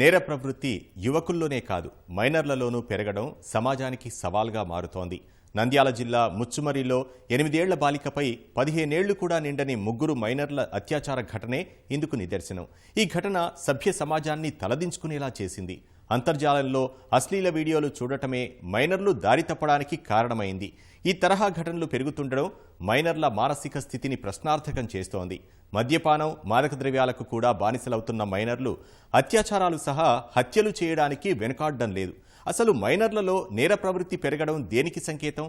నేర ప్రవృత్తి యువకుల్లోనే కాదు మైనర్లలోనూ పెరగడం సమాజానికి సవాల్గా మారుతోంది. నంద్యాల జిల్లా ముచ్చుమరిలో ఎనిమిదేళ్ళ బాలికపై పదిహేనేళ్ళు కూడా నిండని ముగ్గురు మైనర్ల అత్యాచార ఘటనే ఇందుకు నిదర్శనం. ఈ ఘటన సభ్య సమాజాన్ని తలదించుకునేలా చేసింది. అంతర్జాలంలో అశ్లీల వీడియోలు చూడటమే మైనర్లు దారి తప్పడానికి కారణమైంది. ఈ తరహా ఘటనలు పెరుగుతుండడం మైనర్ల మానసిక స్థితిని ప్రశ్నార్థకం చేస్తోంది. మద్యపానం మాదక ద్రవ్యాలకు కూడా బానిసలవుతున్న మైనర్లు అత్యాచారాలు సహా హత్యలు చేయడానికి వెనుకాడడం లేదు. అసలు మైనర్లలో నేర ప్రవృత్తి పెరగడం దేనికి సంకేతం?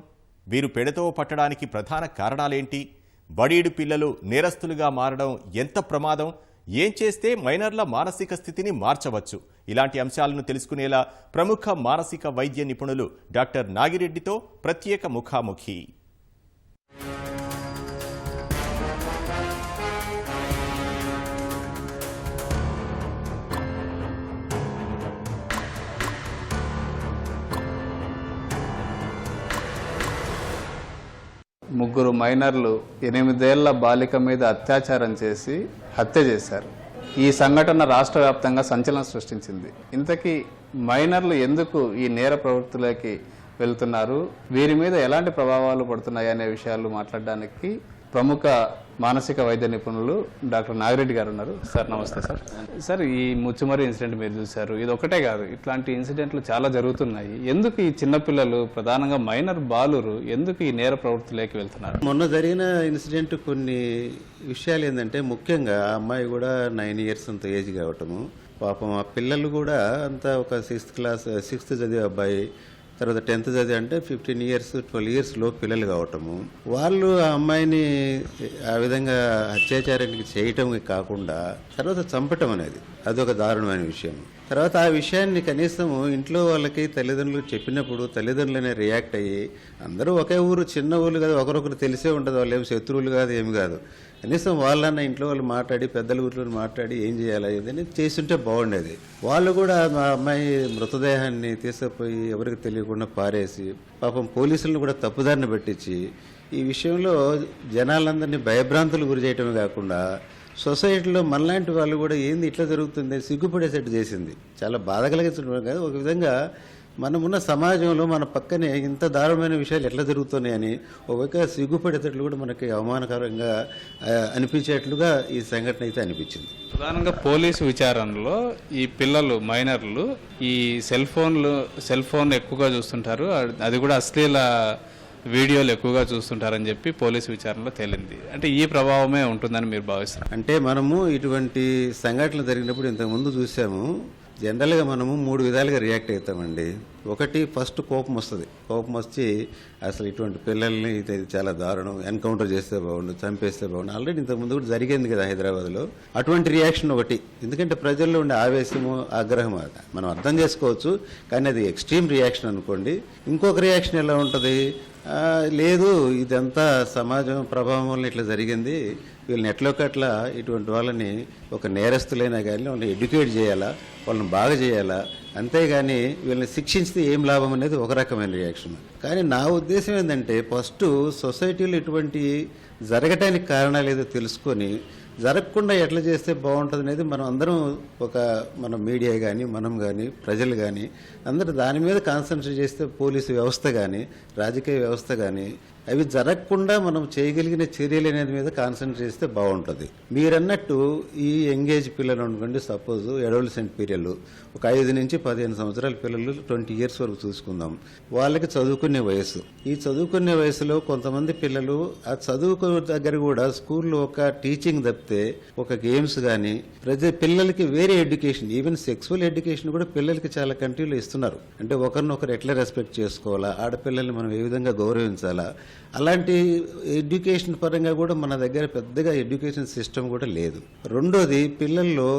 వీరు పెడతో పట్టడానికి ప్రధాన కారణాలేంటి? బడీడు పిల్లలు నేరస్తులుగా మారడం ఎంత ప్రమాదం? ఏం చేస్తే మైనర్ల మానసిక స్థితిని మార్చవచ్చు? ఇలాంటి అంశాలను తెలుసుకునేలా ప్రముఖ మానసిక వైద్య నిపుణులు డాక్టర్ నాగిరెడ్డితో ప్రత్యేక ముఖాముఖి. ముగ్గురు మైనర్లు ఎనిమిదేళ్ళ బాలిక మీద అత్యాచారం చేసి హత్య చేశారు. ఈ సంఘటన రాష్ట్ర వ్యాప్తంగా సంచలనం సృష్టించింది. ఇంతకీ మైనర్లు ఎందుకు ఈ నేర ప్రవృత్తిలోకి వెళ్తున్నారు? వీరి మీద ఎలాంటి ప్రభావాలు పడుతున్నాయి అనే విషయాలు మాట్లాడడానికి ప్రముఖ మానసిక వైద్య నిపుణులు డాక్టర్ నాగిరెడ్డి గారు ఉన్నారు. సార్ నమస్తే సార్. సార్ ఈ ముచ్చుమరి ఇన్సిడెంట్ మీరు చూశారు. ఇది ఒకటే కాదు. ఇట్లాంటి ఇన్సిడెంట్లు చాలా జరుగుతున్నాయి. ఎందుకు ఈ చిన్నపిల్లలు ప్రధానంగా మైనర్ బాలురు ఎందుకు ఈ నేర ప్రవృత్తిలోకి వెళ్తున్నారు? మొన్న జరిగిన ఇన్సిడెంట్ కొన్ని విషయాలు ఏంటంటే ముఖ్యంగా అమ్మాయి కూడా నైన్ ఇయర్స్ అంత ఏజ్ కావటము. పాపం ఆ పిల్లలు కూడా అంతా ఒక సిక్స్త్ క్లాస్ సిక్స్త్ చదివే అబ్బాయి. తర్వాత టెన్త్ చదివి అంటే ఫిఫ్టీన్ ఇయర్స్ ట్వెల్వ్ ఇయర్స్లో పిల్లలు కావటము. వాళ్ళు ఆ అమ్మాయిని ఆ విధంగా అత్యాచారానికి చేయటం కాకుండా తర్వాత చంపటం అనేది. అదొక దారుణమైన విషయం. తర్వాత ఆ విషయాన్ని కనీసం ఇంట్లో వాళ్ళకి తల్లిదండ్రులకు చెప్పినప్పుడు తల్లిదండ్రులనే రియాక్ట్ అయ్యి అందరూ ఒకే ఊరు చిన్న ఊళ్ళు కాదు ఒకరొకరు తెలిసే ఉంటుంది వాళ్ళు ఏమి శత్రువులు కాదు ఏమి కాదు. కనీసం వాళ్ళన్న ఇంట్లో వాళ్ళు మాట్లాడి పెద్దల ఊరిలో మాట్లాడి ఏం చేయాలి అని చేస్తుంటే బాగుండేది. వాళ్ళు కూడా మా అమ్మాయి మృతదేహాన్ని తీసుకుపోయి ఎవరికి తెలియకుండా పారేసి పాపం పోలీసులను కూడా తప్పుదారిని పెట్టించి ఈ విషయంలో జనాలందరినీ భయభ్రాంతులు గురి చేయటమే కాకుండా సొసైటీలో మనలాంటి వాళ్ళు కూడా ఏంది ఇట్లా జరుగుతుంది సిగ్గుపడేటట్టు చేసింది. చాలా బాధ కలిగించడం కాదు. ఒక విధంగా మనమున్న సమాజంలో మన పక్కనే ఇంత దారుణమైన విషయాలు ఎట్లా జరుగుతున్నాయి అని ఒక సిగ్గుపడేటట్లు కూడా మనకి అవమానకరంగా అనిపించేట్లుగా ఈ సంఘటన అయితే అనిపించింది. ప్రధానంగా పోలీసు విచారణలో ఈ పిల్లలు మైనర్లు ఈ సెల్ ఫోన్లు సెల్ ఫోన్ ఎక్కువగా చూస్తుంటారు. అది కూడా అశ్లీల వీడియోలు ఎక్కువగా చూస్తుంటారని చెప్పి పోలీసు విచారణలో తేలింది. అంటే ఈ ప్రభావమే ఉంటుందని మీరు భావిస్తారు అంటే మనము ఇటువంటి సంఘటనలు జరిగినప్పుడు ఇంతకుముందు చూసాము జనరల్గా మనము మూడు విధాలుగా రియాక్ట్ అవుతామండి. ఒకటి ఫస్ట్ కోపం వస్తుంది. కోపం వచ్చి అసలు ఇటువంటి పిల్లల్ని ఇది చాలా దారుణం ఎన్కౌంటర్ చేస్తే బాగుండు చంపేస్తే బాగుండు. ఆల్రెడీ ఇంతకుముందు కూడా జరిగింది కదా హైదరాబాద్లో. అటువంటి రియాక్షన్ ఒకటి. ఎందుకంటే ప్రజల్లో ఉండే ఆవేశము ఆగ్రహం అది. మనం అర్థం చేసుకోవచ్చు కానీ అది ఎక్స్ట్రీమ్ రియాక్షన్ అనుకోండి. ఇంకొక రియాక్షన్ ఎలా ఉంటుంది? లేదు ఇదంతా సమాజం ప్రభావం వల్ల ఇట్లా జరిగింది. వీళ్ళని ఎట్లోకట్లా ఇటువంటి వాళ్ళని ఒక నేరస్తులైనా కానీ వాళ్ళని ఎడ్యుకేట్ చేయాలా వాళ్ళని బాగా చేయాలా అంతేగాని వీళ్ళని శిక్షించితే ఏం లాభం అనేది ఒక రకమైన రియాక్షన్. కానీ నా ఉద్దేశం ఏంటంటే ఫస్ట్ సొసైటీలో ఇటువంటి జరగటానికి కారణాలు ఏదో తెలుసుకొని జరగకుండా ఎట్లా చేస్తే బాగుంటుంది అనేది మనం అందరం ఒక మన మీడియా కానీ మనం కానీ ప్రజలు కానీ అందరూ దాని మీద కాన్సన్ట్రేట్ చేస్తే పోలీసు వ్యవస్థ కానీ రాజకీయ వ్యవస్థ కానీ అవి జరగకుండా మనం చేయగలిగిన చర్యలు అనేది మీద కాన్సన్ట్రేట్ చేస్తే బాగుంటుంది. మీరన్నట్టు ఈ ఎంగేజ్ పిల్లలు అనుకోండి సపోజ్ అడోలసెంట్ పీరియడ్ ఒక ఐదు నుంచి పదిహేను సంవత్సరాల పిల్లలు ట్వంటీ ఇయర్స్ వరకు చూసుకుందాం. వాళ్ళకి చదువుకునే వయసు ఈ చదువుకునే వయసులో కొంతమంది పిల్లలు ఆ చదువుకు దగ్గర కూడా స్కూల్లో ఒక టీచింగ్ తప్పితే ఒక గేమ్స్ కానీ ప్రతి పిల్లలకి వేరే ఎడ్యుకేషన్ ఈవెన్ సెక్సువల్ ఎడ్యుకేషన్ కూడా పిల్లలకి చాలా కంట్రీలో ఇస్తున్నారు. అంటే ఒకరినొకరు ఎట్లా రెస్పెక్ట్ చేసుకోవాలా? ఆడపిల్లల్ని మనం ఏ విధంగా గౌరవించాలా? అలాంటి ఎడ్యుకేషన్ పరంగా కూడా మన దగ్గర పెద్దగా ఎడ్యుకేషన్ సిస్టమ్ కూడా లేదు. రెండోది పిల్లల్లో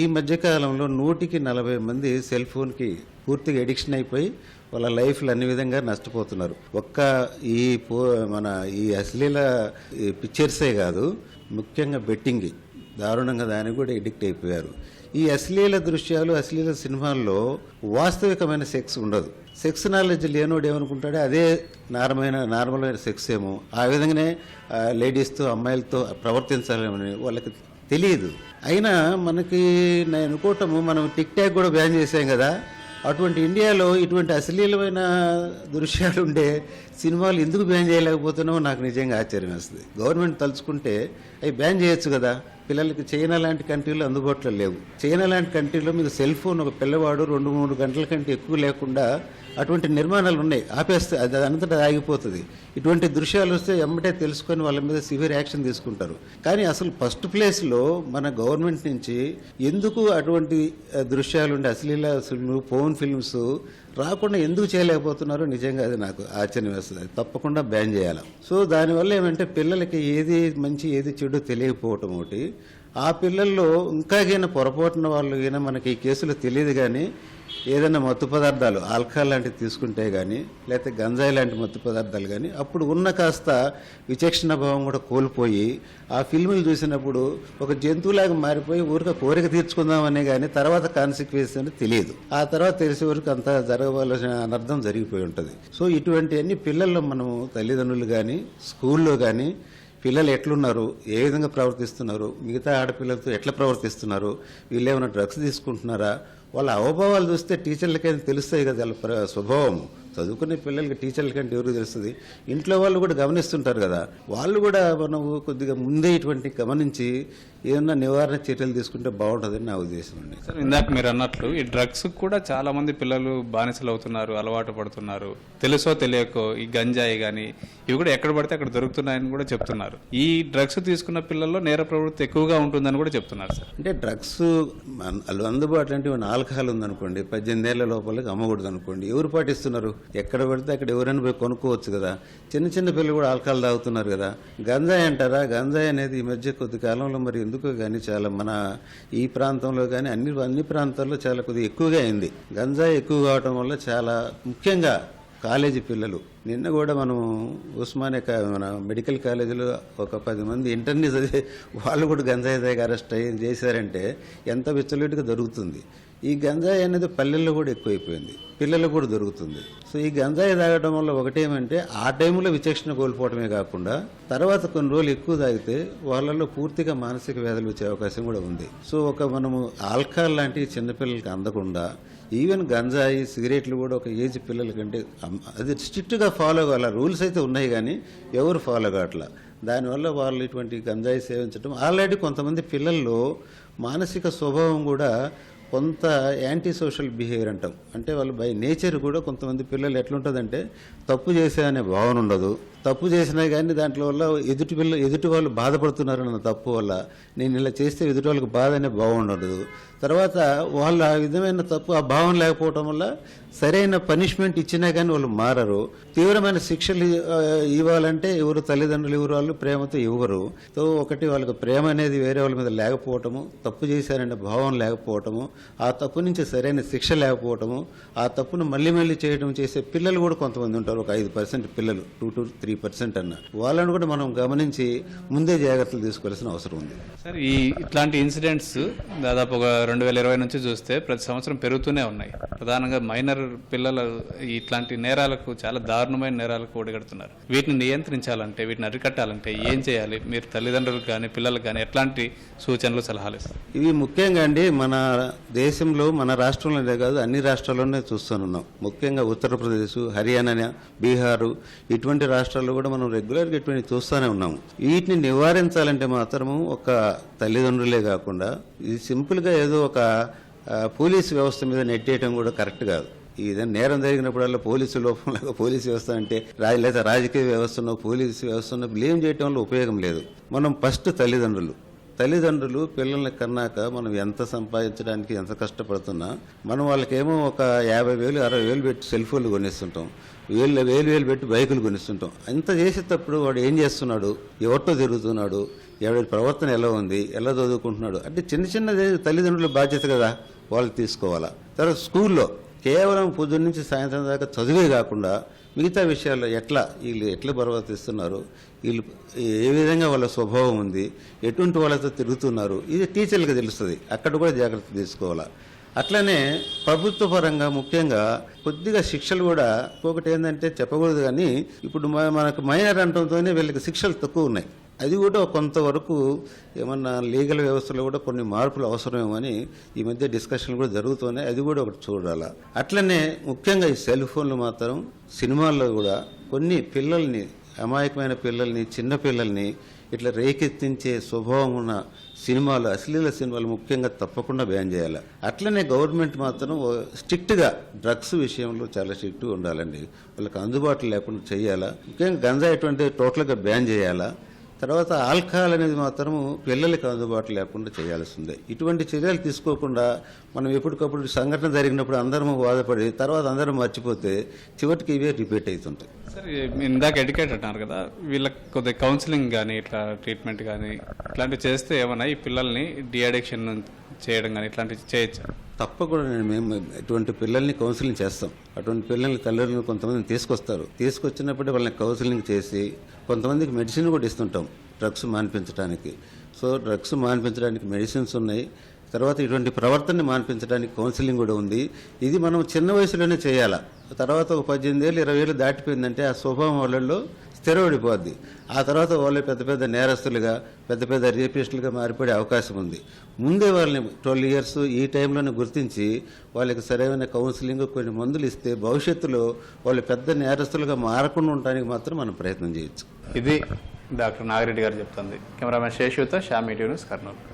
ఈ మధ్యకాలంలో నూటికి నలభై మంది సెల్ ఫోన్కి పూర్తిగా ఎడిక్షన్ అయిపోయి వాళ్ళ లైఫ్లు అన్ని విధంగా నష్టపోతున్నారు. ఒక్క ఈ మన ఈ అశ్లీల ఈ పిక్చర్సే కాదు ముఖ్యంగా బెట్టింగ్. దారుణంగా దానికి కూడా ఎడిక్ట్ అయిపోయారు. ఈ అశ్లీల దృశ్యాలు అశ్లీల సినిమాల్లో వాస్తవికమైన సెక్స్ ఉండదు. సెక్స్ నాలెడ్జ్ లేనోడు ఏమనుకుంటాడో? అదే నార్మైన నార్మల్ సెక్స్ ఏమో. ఆ విధంగానే లేడీస్తో అమ్మాయిలతో ప్రవర్తించాలని వాళ్ళకి తెలియదు. అయినా మనకి నేను అనుకోవటము మనం టిక్ టాక్ కూడా బ్యాన్ చేసాం కదా. అటువంటి ఇండియాలో ఇటువంటి అశ్లీలమైన దృశ్యాలు ఉండే సినిమాలు ఎందుకు బ్యాన్ చేయలేకపోతున్నామో నాకు నిజంగా ఆశ్చర్యం వేస్తుంది. గవర్నమెంట్ తలుచుకుంటే అవి బ్యాన్ చేయొచ్చు కదా. పిల్లలకి చైనా లాంటి కంట్రీలో అందుబాటులో లేవు. చైనా లాంటి కంట్రీలో మీకు సెల్ ఫోన్ ఒక పిల్లవాడు రెండు మూడు గంటల కంటే ఎక్కువ లేకుండా అటువంటి నిర్మాణాలు ఉన్నాయి. ఆపేస్తే అది అంతటా ఆగిపోతుంది. ఇటువంటి దృశ్యాలు వస్తే ఎమ్మటే తెలుసుకొని వాళ్ళ మీద సివియర్ యాక్షన్ తీసుకుంటారు. కానీ అసలు ఫస్ట్ ప్లేస్లో మన గవర్నమెంట్ నుంచి ఎందుకు అటువంటి దృశ్యాలు ఉండే అశ్లీల ఫోన్ ఫిల్మ్స్ రాకుండా ఎందుకు చేయలేకపోతున్నారో నిజంగా అది నాకు ఆశ్చర్యం వేస్తుంది. తప్పకుండా బ్యాన్ చేయాలి. సో దానివల్ల ఏమంటే పిల్లలకి ఏది మంచి ఏది చెడు తెలియకపోవటం ఒకటి. ఆ పిల్లల్లో ఇంకా పొరపాటున వాళ్ళు అయినా మనకి ఈ కేసులో తెలియదు కానీ ఏదైనా మత్తు పదార్థాలు ఆల్కహాల్ లాంటివి తీసుకుంటే కానీ లేకపోతే గంజాయి లాంటి మత్తు పదార్థాలు కానీ అప్పుడు ఉన్న కాస్త విచక్షణ భావం కూడా కోల్పోయి ఆ ఫిల్ములు చూసినప్పుడు ఒక జంతువులాగా మారిపోయి ఊరిక కోరిక తీర్చుకుందామనే కానీ తర్వాత కాన్సిక్వెన్స్ అని తెలియదు. ఆ తర్వాత తెలిసే వరకు అంత జరగవలసిన అనర్థం జరిగిపోయి ఉంటుంది. సో ఇటువంటివన్నీ పిల్లల్లో మనము తల్లిదండ్రులు కానీ స్కూల్లో కానీ పిల్లలు ఎట్లున్నారు ఏ విధంగా ప్రవర్తిస్తున్నారు మిగతా ఆడపిల్లలతో ఎట్లా ప్రవర్తిస్తున్నారు వీళ్ళు ఏమైనా డ్రగ్స్ తీసుకుంటున్నారా వాళ్ళ అవభావాలు చూస్తే టీచర్లకైనా తెలుస్తాయి కదా వాళ్ళ ప్ర- స్వభావం చదువుకునే పిల్లలకి టీచర్ల కంటే ఎవరికి తెలుస్తుంది? ఇంట్లో వాళ్ళు కూడా గమనిస్తుంటారు కదా. వాళ్ళు కూడా మనం కొద్దిగా ముందే ఇటువంటి గమనించి ఏమన్నా నివారణ చర్యలు తీసుకుంటే బాగుంటుందని నా ఉద్దేశం అండి. సార్ ఇందాక మీరు అన్నట్లు ఈ డ్రగ్స్ కూడా చాలా మంది పిల్లలు బానిసలు అవుతున్నారు అలవాటు పడుతున్నారు. తెలుసో తెలియకో ఈ గంజాయి కానీ ఇవి కూడా ఎక్కడ పడితే అక్కడ దొరుకుతున్నాయని కూడా చెప్తున్నారు. ఈ డ్రగ్స్ తీసుకున్న పిల్లల్లో నేర ప్రవృత్తి ఎక్కువగా ఉంటుందని కూడా చెప్తున్నారు సార్. అంటే డ్రగ్స్ అందుబాటులో అంటే ఆల్కహాల్ ఉందనుకోండి పద్దెనిమిది ఏళ్ళ లోపలికి అమ్మకూడదు అనుకోండి ఎవరు పాటిస్తున్నారు? ఎక్కడ పడితే అక్కడ ఎవరైనా పోయి కొనుక్కోవచ్చు కదా. చిన్న చిన్న పిల్లలు కూడా ఆల్కహాల్ తాగుతున్నారు కదా. గంజాయి అంటారా? గంజాయి అనేది ఈ మధ్య కొద్ది కాలంలో మరి ఎందుకో కానీ చాలా మన ఈ ప్రాంతంలో కానీ అన్ని అన్ని ప్రాంతాల్లో చాలా కొద్దిగా ఎక్కువగా అయింది. గంజాయి ఎక్కువ కావటం వల్ల చాలా ముఖ్యంగా కాలేజీ పిల్లలు. నిన్న కూడా మనం ఉస్మానియా కా- మన మెడికల్ కాలేజీలో ఒక పది మంది ఇంటర్ని చదివి వాళ్ళు కూడా గంజాయి తాగి అరెస్ట్ అయ్యి చేశారంటే ఎంత విచ్చలవిడిగా దొరుకుతుంది. ఈ గంజాయి అనేది పల్లెల్లో కూడా ఎక్కువైపోయింది. పిల్లలకు కూడా దొరుకుతుంది. సో ఈ గంజాయి తాగడం వల్ల ఒకటేమంటే ఆ టైంలో విచక్షణ కోల్పోవటమే కాకుండా తర్వాత కొన్ని రోజులు ఎక్కువ తాగితే వాళ్ళలో పూర్తిగా మానసిక వ్యాధులు వచ్చే అవకాశం కూడా ఉంది. సో ఒక మనము ఆల్కహాల్ లాంటివి చిన్నపిల్లలకి అందకుండా ఈవెన్ గంజాయి సిగరెట్లు కూడా ఒక ఏజ్ పిల్లల కంటే అది స్ట్రిక్ట్గా ఫాలో కావాలి రూల్స్ అయితే ఉన్నాయి కానీ ఎవరు ఫాలో కావట్లా. దానివల్ల వాళ్ళు ఇటువంటి గంజాయి సేవించడం ఆల్రెడీ కొంతమంది పిల్లల్లో మానసిక స్వభావం కూడా కొంత యాంటీ సోషల్ బిహేవియర్ అంటాం. అంటే వాళ్ళు బై నేచర్ కూడా కొంతమంది పిల్లలు ఎట్లుంటుందంటే తప్పు చేసే అనే భావన ఉండదు. తప్పు చేసినా కానీ దాంట్లో వల్ల ఎదుటి పిల్ల ఎదుటి వాళ్ళు బాధపడుతున్నారన్న తప్పు వల్ల నేను ఇలా చేస్తే ఎదుటి వాళ్ళకి బాధ అనే భావం ఉండదు. తర్వాత వాళ్ళు ఆ విధమైన తప్పు ఆ భావం లేకపోవటం వల్ల సరైన పనిష్మెంట్ ఇచ్చినా కానీ వాళ్ళు మారరు. తీవ్రమైన శిక్షలు ఇవ్వాలంటే ఎవరు తల్లిదండ్రులు ఎవరు వాళ్ళు ప్రేమతో ఇవ్వరు. సో ఒకటి వాళ్ళకి ప్రేమ అనేది వేరే వాళ్ళ మీద లేకపోవటము తప్పు చేశారనే భావం లేకపోవటము ఆ తప్పు నుంచి సరైన శిక్ష లేకపోవటము ఆ తప్పును మళ్ళీ మళ్ళీ చేయడం చేసే పిల్లలు కూడా కొంతమంది ఉంటారు. ఒక ఐదు పర్సెంట్ పిల్లలు టూ టు త్రీ పర్సెంట్ అన్న. వాళ్ళని కూడా మనం గమనించి ముందే జాగ్రత్తలు తీసుకోవాల్సిన అవసరం ఉంది. సార్ ఈ ఇట్లాంటి ఇన్సిడెంట్స్ దాదాపు ఒక రెండు వేల ఇరవై నుంచి చూస్తే ప్రతి సంవత్సరం పెరుగుతూనే ఉన్నాయి. ప్రధానంగా మైనర్ పిల్లలు ఇట్లాంటి నేరాలకు చాలా దారుణమైన నేరాలకు ఒడిగడుతున్నారు. వీటిని నియంత్రించాలంటే వీటిని అరికట్టాలంటే ఏం చేయాలి? మీరు తల్లిదండ్రులకు కానీ పిల్లలకు కానీ ఎట్లాంటి సూచనలు సలహాలు ఇస్తారు? ఇవి ముఖ్యంగా అండి మన దేశంలో మన రాష్ట్రంలోనే కాదు అన్ని రాష్ట్రాల్లోనే చూస్తున్నాం ముఖ్యంగా ఉత్తరప్రదేశ్ హర్యానా బీహారు ఇటువంటి రాష్ట్రాల్లో కూడా మనం రెగ్యులర్గా ఇటువంటి చూస్తూనే ఉన్నాము. వీటిని నివారించాలంటే మాత్రము ఒక తల్లిదండ్రులే కాకుండా ఇది సింపుల్గా ఏదో ఒక పోలీసు పోలీస్ వ్యవస్థ మీద నెట్టేయటం కూడా కరెక్ట్ కాదు. ఏదైనా నేరం జరిగినప్పుడల్లా పోలీసు లోపం లేక పోలీసు వ్యవస్థ అంటే లేదా రాజకీయ వ్యవస్థను పోలీసు వ్యవస్థను బ్లేమ్ చేయటం వల్ల ఉపయోగం లేదు. మనం ఫస్ట్ తల్లిదండ్రులు. తల్లిదండ్రులు పిల్లల్ని కన్నాక మనం ఎంత సంపాదించడానికి ఎంత కష్టపడుతున్నా మనం వాళ్ళకేమో ఒక యాభై వేలు అరవై వేలు పెట్టి సెల్ ఫోన్లు కొనిస్తుంటాం. వేలు వేలు వేలు పెట్టి బైకులు కొనిస్తుంటాం. ఇంత చేసేటప్పుడు వాడు ఏం చేస్తున్నాడు? ఎవరితో తిరుగుతున్నాడు. ఎవరి ప్రవర్తన ఎలా ఉంది? ఎలా చదువుకుంటున్నాడు? అంటే చిన్న చిన్నది తల్లిదండ్రుల బాధ్యత కదా వాళ్ళు తీసుకోవాలా. తర్వాత స్కూల్లో కేవలం పొద్దున్న నుంచి సాయంత్రం దాకా చదివే కాకుండా మిగతా విషయాల్లో ఎట్లా వీళ్ళు ఎట్లా ప్రవర్తిస్తున్నారు వీళ్ళు ఏ విధంగా వాళ్ళ స్వభావం ఉంది ఎటువంటి వాళ్ళతో తిరుగుతున్నారు ఇది టీచర్లకు తెలుస్తుంది. అక్కడ కూడా జాగ్రత్త తీసుకోవాలా. అట్లనే ప్రభుత్వ పరంగా ముఖ్యంగా కొద్దిగా శిక్షలు కూడా ఒకటి ఏంటంటే చెప్పకూడదు కానీ ఇప్పుడు మ- మనకు మైనర్ అంటంతోనే వీళ్ళకి శిక్షలు తక్కువ ఉన్నాయి. అది కూడా కొంతవరకు ఏమన్నా లీగల్ వ్యవస్థలో కూడా కొన్ని మార్పులు అవసరమేమని ఈ మధ్య డిస్కషన్లు కూడా జరుగుతున్నాయి. అది కూడా ఒకటి చూడాలా. అట్లనే ముఖ్యంగా ఈ సెల్ ఫోన్లు మాత్రం సినిమాల్లో కూడా కొన్ని పిల్లల్ని అమాయకమైన పిల్లల్ని చిన్న పిల్లల్ని ఇట్లా రేకెత్తించే స్వభావం ఉన్న సినిమాలు అశ్లీల సినిమాలు ముఖ్యంగా తప్పకుండా బ్యాన్ చేయాలి. అట్లనే గవర్నమెంట్ మాత్రం స్ట్రిక్ట్గా డ్రగ్స్ విషయంలో చాలా స్ట్రిక్ట్గా ఉండాలండి. వాళ్ళకి అందుబాటులో లేకుండా చేయాలా? ముఖ్యంగా గంజా ఎటువంటి టోటల్గా బ్యాన్ చేయాలా? తర్వాత ఆల్కహాల్ అనేది మాత్రము పిల్లలకి అందుబాటు లేకుండా చేయాల్సిందే. ఇటువంటి చర్యలు తీసుకోకుండా మనం ఎప్పటికప్పుడు సంఘటన జరిగినప్పుడు అందరం బాధపడి తర్వాత అందరం మర్చిపోతే చివరికి ఇవే రిపీట్ అవుతుంటాయి. సార్ ఇందాక ఎడ్యుకేట్ అంటున్నారు కదా వీళ్ళకి కొద్దిగా కౌన్సిలింగ్ కానీ ఇట్లా ట్రీట్మెంట్ కానీ ఇట్లాంటివి చేస్తే ఏమన్నా ఈ పిల్లల్ని డిఅడిక్షన్ చేయడం కానీ ఇట్లాంటివి చేయొచ్చా? తప్పకుండా మేము ఇటువంటి పిల్లల్ని కౌన్సిలింగ్ చేస్తాం. అటువంటి పిల్లల్ని తల్లిదండ్రులు కొంతమందిని తీసుకొస్తారు. తీసుకొచ్చినప్పుడే వాళ్ళని కౌన్సిలింగ్ చేసి కొంతమందికి మెడిసిన్ కూడా ఇస్తుంటాం డ్రగ్స్ మాన్పించడానికి సో డ్రగ్స్ మాన్పించడానికి మెడిసిన్స్ ఉన్నాయి. తర్వాత ఇటువంటి ప్రవర్తనని మాన్పించడానికి కౌన్సిలింగ్ కూడా ఉంది. ఇది మనం చిన్న వయసులోనే చేయాలా? తర్వాత ఒక పద్దెనిమిది ఏళ్ళు ఇరవై ఏళ్ళు దాటిపోయిందంటే ఆ స్వభావం వాళ్ళల్లో స్థిరపడిపోద్ది. ఆ తర్వాత వాళ్ళు పెద్ద పెద్ద నేరస్తులుగా పెద్ద పెద్ద రేపిస్టులుగా మారిపోయే అవకాశం ఉంది. ముందే వాళ్ళని ట్వెల్వ్ ఇయర్స్ ఈ టైంలోనే గుర్తించి వాళ్ళకి సరైన కౌన్సిలింగ్ కొన్ని మందులు ఇస్తే భవిష్యత్తులో వాళ్ళు పెద్ద నేరస్తులుగా మారకుండా ఉండడానికి మాత్రం మనం ప్రయత్నం చేయొచ్చు. ఇది డాక్టర్ నాగిరెడ్డి గారు చెప్తుంది. కెమెరామెన్ శేషుతో షామీ న్యూస్ కర్నూలు.